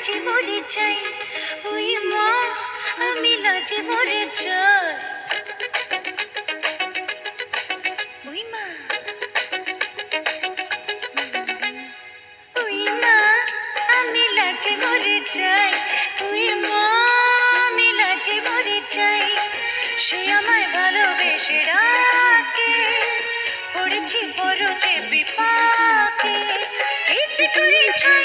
লাজে মরে চাই ওই মা, আমি লাজে মরে চাই মরে চাই মা, আমি লাজে মরে চাই সে আমায় ভালোবেসে রাখে পড়েছি বড় যে বিপাকে। ইচ্ছে করে আর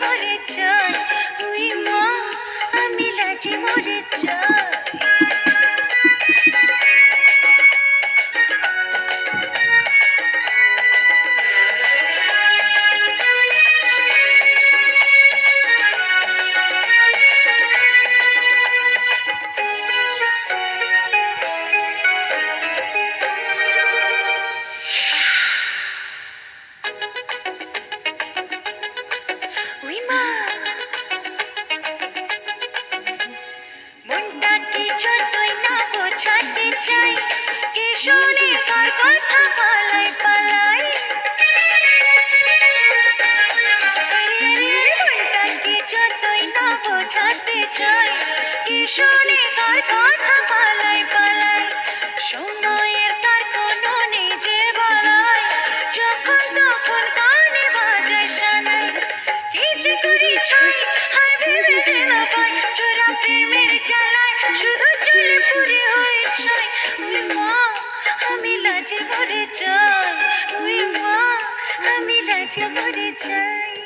মরে চাই তুই মা আমি লাজে মরে চাই শোনে কার কথা পালাই পালাই। সময়ের তার কোনো নেই যে যখন তখন কানে বাজায় সানাই। কি যে করি ছাই আর ভেবে যে না পাই। চোরা প্রেমের জ্বালায় শুধু চলে পুরে হয়ে চাই ওই মা, আমি লাজে মরে চাই ওই মা, আমি লাজে মরে চাই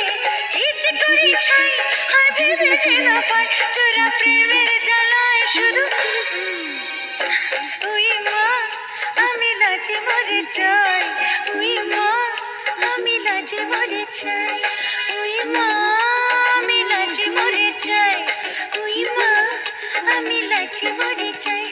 পরিচয় আর ভেবে যে না পায় তোরা প্রেমের জ্বালায় শুধু। ওই মা, আমি লাজে মরে চাই ওই মা, আমি লাজে মরে মরে চাই